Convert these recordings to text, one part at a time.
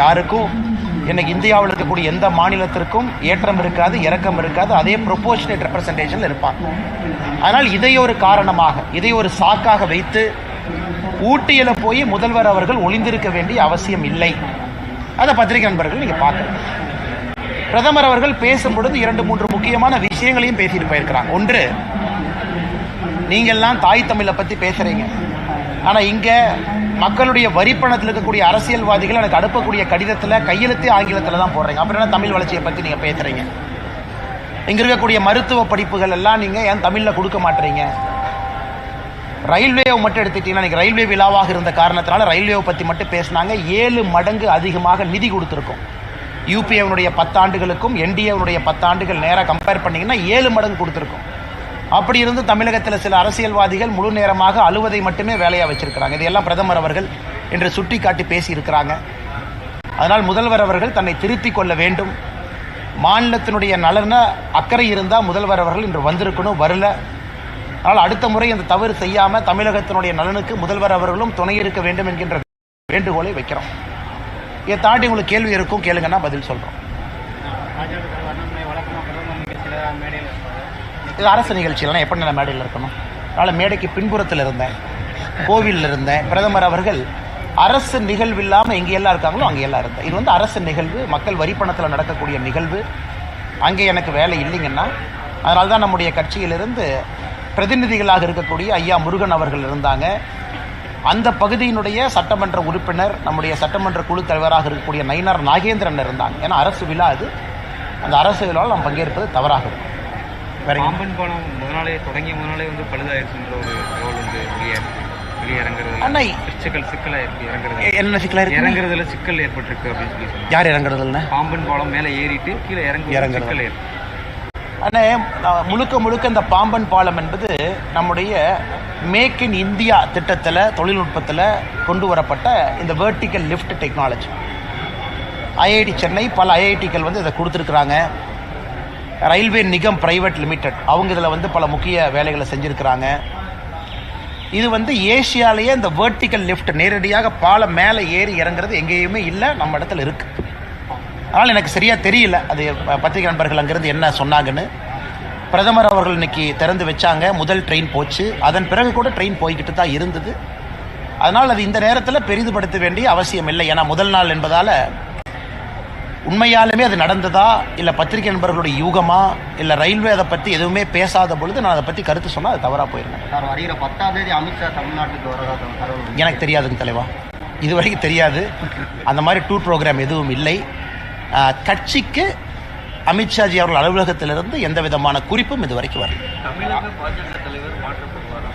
யாருக்கும் இன்னைக்கு இந்தியாவில் இருக்கக்கூடிய எந்த மாநிலத்திற்கும் ஏற்றம் இருக்காது இறக்கம் இருக்காது அதே ப்ரொபோஷனேட் ரெப்ரசன்டேஷன் இருப்பாங்க. அதனால் இதை ஒரு காரணமாக இதை ஒரு சாக்காக வைத்து ஊட்டியில போய் முதல்வர் அவர்கள் ஒளிந்திருக்க வேண்டிய அவசியம் இல்லை. அதை பத்திரிகை நண்பர்கள் நீங்க பார்க்கணும். பிரதமர் அவர்கள் பேசும் பொழுது இரண்டு மூன்று முக்கியமான விஷயங்களையும் பேசிட்டு போயிருக்கிறாங்க. ஒன்று நீங்கள்லாம் தாய் தமிழை பத்தி பேசுறீங்க. ஆனால் இங்கே மக்களுடைய வரிப்பணத்தில் இருக்கக்கூடிய அரசியல்வாதிகள் எனக்கு அனுப்பக்கூடிய கடிதத்தில் கையெழுத்தே ஆங்கிலத்தில் தான் போடுறீங்க. அப்புறம் என்ன தமிழ் வளர்ச்சியை பற்றி நீங்கள் பேசுகிறீங்க இங்கே இருக்கக்கூடிய மருத்துவ படிப்புகள் எல்லாம் நீங்கள் ஏன் தமிழில் கொடுக்க மாட்டீங்க? ரயில்வேவை மட்டும் எடுத்துட்டீங்கன்னா இன்னைக்கு ரயில்வே விழாவாக இருந்த காரணத்தினால ரயில்வேவை பற்றி மட்டும் பேசினாங்க. ஏழு மடங்கு அதிகமாக நிதி கொடுத்துருக்கோம். யூபிஏனுடைய பத்தாண்டுகளுக்கும் என்டிஏனுடைய பத்தாண்டுகள் நேராக கம்பேர் பண்ணிங்கன்னா ஏழு மடங்கு கொடுத்துருக்கோம். அப்படி இருந்து தமிழகத்தில் சில அரசியல்வாதிகள் முழு நேரமாக அழுவதை மட்டுமே வேலையாக வச்சிருக்கிறாங்க. இதையெல்லாம் பிரதமர் அவர்கள் என்று சுட்டி காட்டி பேசியிருக்கிறாங்க. அதனால் முதல்வர் அவர்கள் தன்னை திருத்திக் கொள்ள வேண்டும். மாநிலத்தினுடைய நலன அக்கறை இருந்தால் முதல்வர் அவர்கள் இன்று வந்திருக்கணும் வரல. அதனால் அடுத்த முறை அந்த தவறு செய்யாமல் தமிழகத்தினுடைய நலனுக்கு முதல்வர் அவர்களும் துணை இருக்க வேண்டும் என்கின்ற வேண்டுகோளை வைக்கிறோம். இதை தாண்டி உங்களுக்கு கேள்வி இருக்கும் கேளுங்கன்னா பதில் சொல்கிறோம் இது அரசு நிகழ்ச்சியெல்லாம் எப்படி நான் மேடையில் இருக்கணும்? அதனால் மேடைக்கு பின்புறத்தில் இருந்தேன். கோவிலில் இருந்தேன். பிரதமர் அவர்கள் அரசு நிகழ்வு இல்லாமல் எங்கே எல்லாம் இருக்காங்களோ அங்கே எல்லாம் இருந்தேன். இது வந்து அரசு நிகழ்வு மக்கள் வரிப்பணத்தில் நடக்கக்கூடிய நிகழ்வு. அங்கே எனக்கு வேலை இல்லைங்கன்னா அதனால தான் நம்முடைய கட்சியிலிருந்து பிரதிநிதிகளாக இருக்கக்கூடிய ஐயா முருகன் அவர்கள் இருந்தாங்க. அந்த பகுதியினுடைய சட்டமன்ற உறுப்பினர் நம்முடைய சட்டமன்ற குழு தலைவராக இருக்கக்கூடிய நயினார் நாகேந்திரன் இருந்தாங்க. ஏன்னா அரசு விழா அது அந்த அரசு விழாவில் நாம் பங்கேற்பது தவறாக இருக்கும் பாம்பன் பாலம் முதனாலே தொடங்கிய முதனாலே வந்து பழுதாயிருச்சுன்ற ஒரு தகவல் வந்து வெளியே வெளியிறங்குறது. அண்ணா சிக்கல் சிக்கலா இருக்கு இறங்குறது. என்ன சிக்கலா இருக்கு? இறங்குறதுல சிக்கல் ஏற்பட்டிருக்கு அப்படின்னு சொல்லி சொன்னாங்க. யார் இறங்குறதுன்னு பாம்பன் பாலம் மேலே ஏறிட்டு கீழே இறங்கு இறங்குறது. சிக்கல் அண்ணே முழுக்க முழுக்க இந்த பாம்பன் பாலம் என்பது நம்முடைய மேக் இன் இந்தியா திட்டத்தில் தொழில்நுட்பத்தில் கொண்டு வரப்பட்ட இந்த vertical lift technology IIT Chennai பல ஐஐடிகள் வந்து இதை கொடுத்துருக்குறாங்க. Railway Nigam private limited. அவங்க இதில் வந்து பல முக்கிய வேலைகளை செஞ்சுருக்கிறாங்க. இது வந்து ஏஷியாலேயே இந்த வேர்ட்டிக்கல் லிஃப்ட் நேரடியாக பாலம் மேலே ஏறி இறங்குறது எங்கேயுமே இல்லை நம்ம இடத்துல இருக்குது அதனால் எனக்கு சரியாக தெரியல. அது பத்திரிகை நண்பர்கள் அங்கேருந்து என்ன சொன்னாங்கன்னு. பிரதமர் அவர்கள் இன்னைக்கு திறந்து வச்சாங்க. முதல் ட்ரெயின் போச்சு. அதன் பிறகு கூட ட்ரெயின் போய்கிட்டு தான் இருந்தது. அதனால் அது இந்த நேரத்தில் பெரிதுபடுத்த வேண்டிய அவசியம் இல்லை. ஏன்னா முதல் நாள் என்பதால் உண்மையாலுமே அது நடந்ததா? இல்லை பத்திரிகை நண்பர்களுடைய யூகமா? இல்லை ரயில்வே அதை பற்றி எதுவுமே பேசாத பொழுது நான் அதை பற்றி கருத்து சொன்னால் அது தவறாக போயிருந்தேன் சார் வருகிற பத்தாம் தேதி அமித்ஷா தமிழ்நாட்டுக்கு வரதா தகவல் எனக்கு தெரியாதுங்க தலைவா. இதுவரைக்கும் தெரியாது. அந்த மாதிரி டூர் ப்ரோக்ராம் எதுவும் இல்லை. கட்சிக்கு அமித்ஷாஜி அவர்கள் அலுவலகத்திலிருந்து எந்த விதமான குறிப்பும் இதுவரைக்கும் வரல. தமிழக பாஜக தலைவர் மாற்றப்படுவார்?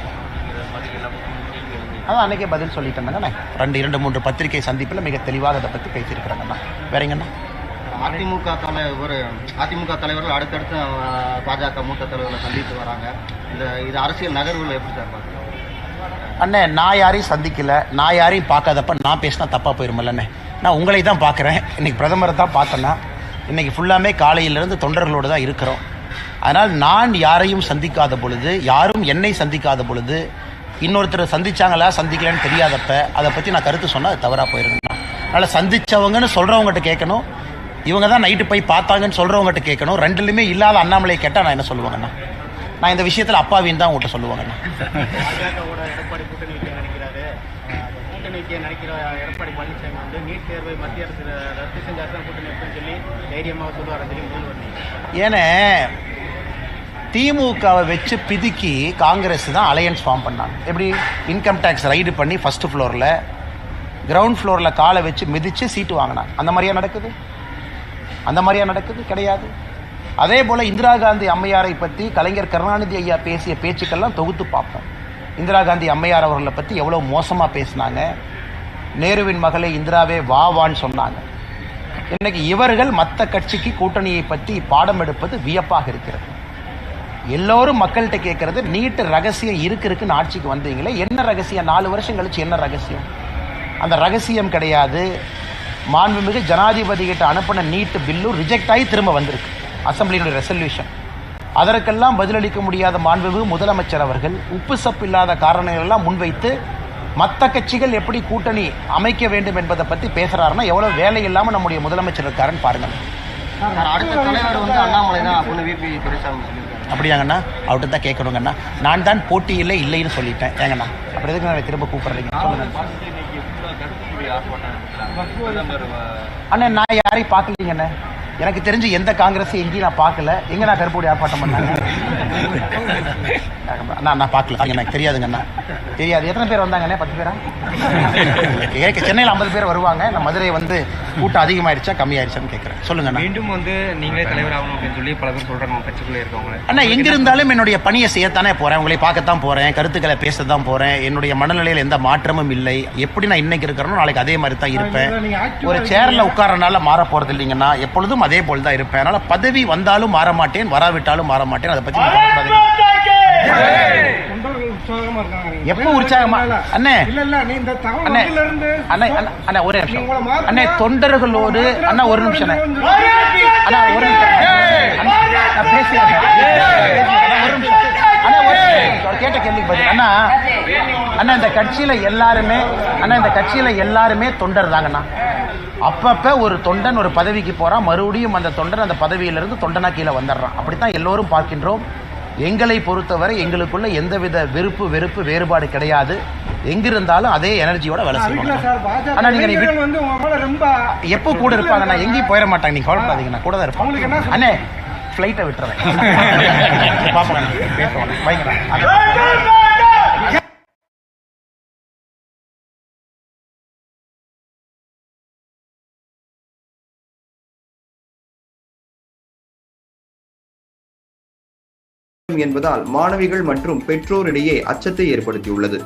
பதில் அதான் அன்னைக்கே சொல்லிட்டேங்கண்ணே ரெண்டு இரண்டு மூன்று பத்திரிகை சந்திப்பில் மிக தெளிவாக அதை பற்றி பேசியிருக்கிறாங்கண்ணா வேறங்கண்ணா? அதிமுக தலைவர் அதிமுக தலைவர்கள் அடுத்தடுத்து பாஜக மூத்த தலைவர்களை சந்தித்து வராங்க. இந்த இது அரசியல் நகர்வுகள் எப்படி சார் பார்க்குறீங்க? அண்ணே நான் யாரையும் சந்திக்கல. நான் யாரையும் பார்க்காதப்ப நான் பேசினா தப்பாக போயிருமில்லண்ணே நான் உங்களை தான் பார்க்குறேன். இன்றைக்கி பிரதமரை தான் பார்த்தேன்னா இன்றைக்கி ஃபுல்லாமே காலையிலேருந்து தொண்டர்களோடு தான் இருக்கிறோம். அதனால் நான் யாரையும் சந்திக்காத பொழுது யாரும் என்னை சந்திக்காத பொழுது இன்னொருத்தர் சந்திச்சாங்களா சந்திக்கலன்னு தெரியாதப்ப அதை பற்றி நான் கருத்து சொன்னால் அது தவறாக போயிருந்தேன் அதனால் சந்திச்சவங்கன்னு சொல்கிறவங்ககிட்ட கேட்கணும். இவங்க தான் நைட்டு போய் பார்த்தாங்கன்னு சொல்கிறவங்ககிட்ட கேட்கணும். ரெண்டுலையுமே இல்லாத அண்ணாமலையை கேட்டால் நான் என்ன சொல்லுவாங்கண்ணா? நான் இந்த விஷயத்தில் அப்பாவின்னு தான் உங்கள்கிட்ட சொல்லுவாங்கண்ணா. ஏன்னா திமுகவை வச்சு பிதுக்கி காங்கிரஸ் தான் அலையன்ஸ் ஃபார்ம் பண்ணாங்க. எப்படி? இன்கம் டேக்ஸ் ரைடு பண்ணி ஃபஸ்ட்டு ஃப்ளோரில் கிரவுண்ட் ஃப்ளோரில் காலை வச்சு மிதித்து சீட்டு வாங்கினாங்க. அந்த மாதிரியா நடக்குது? அந்த மாதிரியா நடக்குது? கிடையாது. அதே போல் இந்திரா காந்தி அம்மையாரை பற்றி கலைஞர் கருணாநிதி ஐயா பேசிய பேச்சுக்கெல்லாம் தொகுத்து பார்ப்போம். இந்திரா காந்தி அம்மையார் அவர்களை பற்றி எவ்வளோ மோசமாக பேசினாங்க? நேருவின் மகளை இந்திராவே வா வான்னு சொன்னாங்க. இன்னைக்கு இவர்கள் மற்ற கட்சிக்கு கூட்டணியை பற்றி பாடம் எடுப்பது வியப்பாக இருக்கிறது. எல்லோரும் மக்கள்கிட்ட கேட்கறது நீட்டு ரகசியம் இருக்கு இருக்குன்னு ஆட்சிக்கு வந்தீங்களே என்ன ரகசியம்? நாலு வருஷம் கழிச்சு என்ன ரகசியம்? அந்த ரகசியம் கிடையாது. மாண்புமிகு ஜனாதிபதி கிட்ட அனுப்பின நீட்டு பில்லும் ரிஜெக்ட் ஆகி திரும்ப வந்திருக்கு. அசம்பிளியினுடைய ரெசல்யூஷன் அதற்கெல்லாம் பதிலளிக்க முடியாத மாண்புமிகு முதலமைச்சர் அவர்கள் உப்பு சப்பு இல்லாத காரணங்கள் எல்லாம் முன்வைத்து மற்ற கட்சிகள் எப்படி கூட்டணி அமைக்க வேண்டும் என்பதை பத்தி பேசுறாருன்னா எவ்வளவு வேலை இல்லாம நம்முடைய முதலமைச்சர் இருக்காருன்னு பாருங்க சார் அடுத்த தலைவர் வந்து அண்ணாமலை தான் அப்படின்னு விபி துரைசாமி சொல்லியிருக்காரு. அப்படியாங்கண்ணா? அவர்கிட்ட தான் கேட்கணுங்கண்ணா. நான் தான் போட்டியில் இல்லைன்னு சொல்லிட்டேன். ஏங்கண்ணா? அப்படி எதுக்கு நான் திரும்ப கூப்பிடுறீங்க? அண்ணா நான் யாரையும் பார்க்கலீங்கண்ணே எனக்கு தெரிஞ்சு எந்த காங்கிரஸ் எங்கேயும் நான் பார்க்கல. எங்க நான் கருப்பூடி ஆர்ப்பாட்டம் பண்ணாங்க? அண்ணா நான் பார்க்கல. எனக்கு தெரியாதுங்க அண்ணா. தெரியாது. எத்தனை பேர் வந்தாங்கண்ணே? பத்து பேரா? எனக்கு சென்னையில் ஐம்பது பேர் வருவாங்க. நான் மதுரை வந்து கூட்டம் அதிகமாயிருச்சா கம்மியாயிருச்சான்னு கேட்குறேன் சொல்லுங்க அண்ணா. மீண்டும் வந்து நீங்களே தலைவர் ஆகணும் அப்படின்னு சொல்லி பல பேர் சொல்றாங்க. உங்க கட்சிக்குள்ளே இருக்கவங்க அண்ணா எங்க இருந்தாலும் என்னுடைய பணியை செய்யத்தானே போறேன். உங்களை பார்க்கத்தான் போறேன். கருத்துக்களை பேசத்தான் போறேன். என்னுடைய மனநிலையில் எந்த மாற்றமும் இல்லை. எப்படி நான் இன்னைக்கு இருக்கிறேனோ நாளைக்கு அதே மாதிரி தான் இருப்பேன் ஒரு சேர்ல உட்காரனால மாற போறது இல்லைங்கன்னா எப்பொழுதும் அதே போல் தான் இருப்பேன். அதனால பதவி வந்தாலும் மாற மாட்டேன் வராவிட்டாலும் மாற மாட்டேன் அதை கவலைப்படாதீங்க. எப்போ உற்சாகமா? அண்ணே. அண்ணே. அண்ணே அண்ணே, அண்ணே ஒரு நிமிஷம். அண்ணே தொண்டர்களோடு அண்ணா ஒரு நிமிஷம் அண்ணே. ஒரு நிமிஷம் அண்ணா, ஒரு நிமிஷம் அண்ணா ஒரு கேட்ட கேள்விக்கு பதில். அண்ணா அண்ணா இந்த கட்சியில எல்லாருமே அண்ணா இந்த கட்சியில எல்லாருமே தொண்டர் தாங்கண்ணா. அப்பப்ப ஒரு தொண்டன் ஒரு பதவிக்கு போறான் மறுபடியும் அந்த தொண்டன் அந்த பதவியிலிருந்து தொண்டனா கீழே வந்துடுறான். அப்படித்தான் எல்லோரும் பார்க்கின்றோம். எங்களை பொறுத்தவரை எங்களுக்குள்ள எந்தவித வெறுப்பு வெறுப்பு வேறுபாடு கிடையாது. எங்கிருந்தாலும் அதே எனர்ஜியோட வேலை செய்யணும் ஆனா நீங்க நீ எப்போ கூட இருப்பாங்க நான் எங்கேயும் போயிட மாட்டாங்க. நீங்க கவலைப்படாதீங்க நான் கூட தான் இருப்பேன் அண்ணே ஃப்ளைட்டை விட்டுறேன். பாப்பா என்பதால் மாணவிகள் மற்றும் பெற்றோரிடையே அச்சத்தை ஏற்படுத்தியுள்ளது.